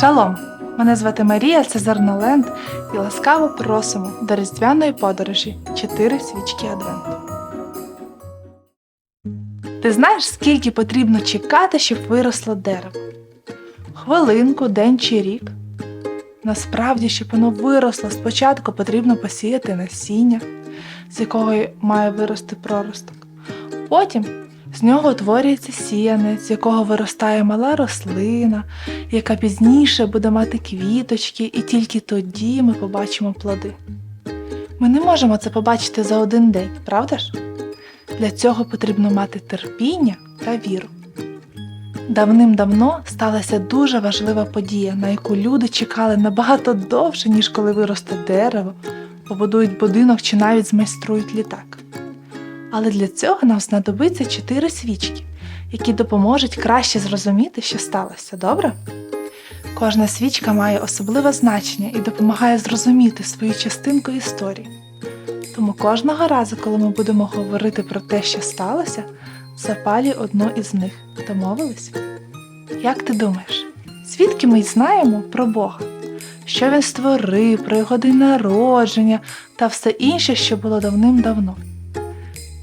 Шалом! Мене звати Марія, це Зерноленд, і ласкаво просимо до різдвяної подорожі Чотири свічки Адвенту. Ти знаєш, скільки потрібно чекати, щоб виросло дерево? Хвилинку, день чи рік? Насправді, щоб воно виросло, спочатку потрібно посіяти насіння, з якого має вирости проросток. Потім з нього утворюється сіянець, з якого виростає мала рослина, яка пізніше буде мати квіточки, і тільки тоді ми побачимо плоди. Ми не можемо це побачити за один день, правда ж? Для цього потрібно мати терпіння та віру. Давним-давно сталася дуже важлива подія, на яку люди чекали набагато довше, ніж коли виросте дерево, побудують будинок чи навіть змайструють літак. Але для цього нам знадобиться чотири свічки, які допоможуть краще зрозуміти, що сталося, добре? Кожна свічка має особливе значення і допомагає зрозуміти свою частинку історії. Тому кожного разу, коли ми будемо говорити про те, що сталося, запалюй одну із них. Домовились? Як ти думаєш, звідки ми знаємо про Бога? Що він створив, про його день народження та все інше, що було давним-давно?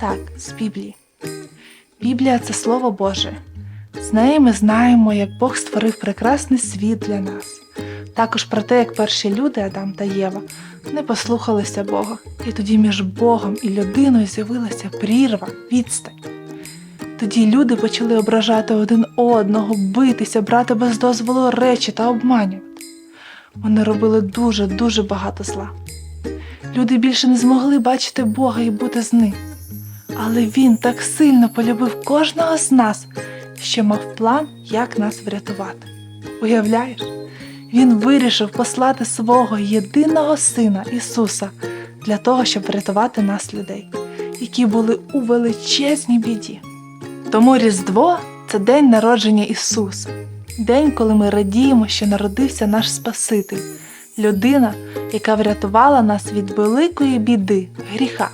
Так, з Біблії. Біблія це Слово Боже. З неї ми знаємо, як Бог створив прекрасний світ для нас. Також про те, як перші люди, Адам та Єва, не послухалися Бога, і тоді між Богом і людиною з'явилася прірва, відстань. Тоді люди почали ображати один одного, битися, брати без дозволу речі та обманювати. Вони робили дуже-дуже багато зла. Люди більше не змогли бачити Бога і бути з ним. Але він так сильно полюбив кожного з нас, що мав план, як нас врятувати. Уявляєш, він вирішив послати свого єдиного сина Ісуса для того, щоб врятувати нас людей, які були у величезній біді. Тому Різдво це день народження Ісуса, день, коли ми радіємо, що народився наш Спаситель, людина, яка врятувала нас від великої біди, гріха.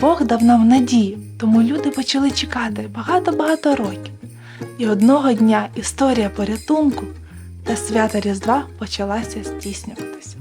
Бог дав нам надію, тому люди почали чекати багато-багато років. І одного дня історія порятунку та свята Різдва почалася здійснюватися.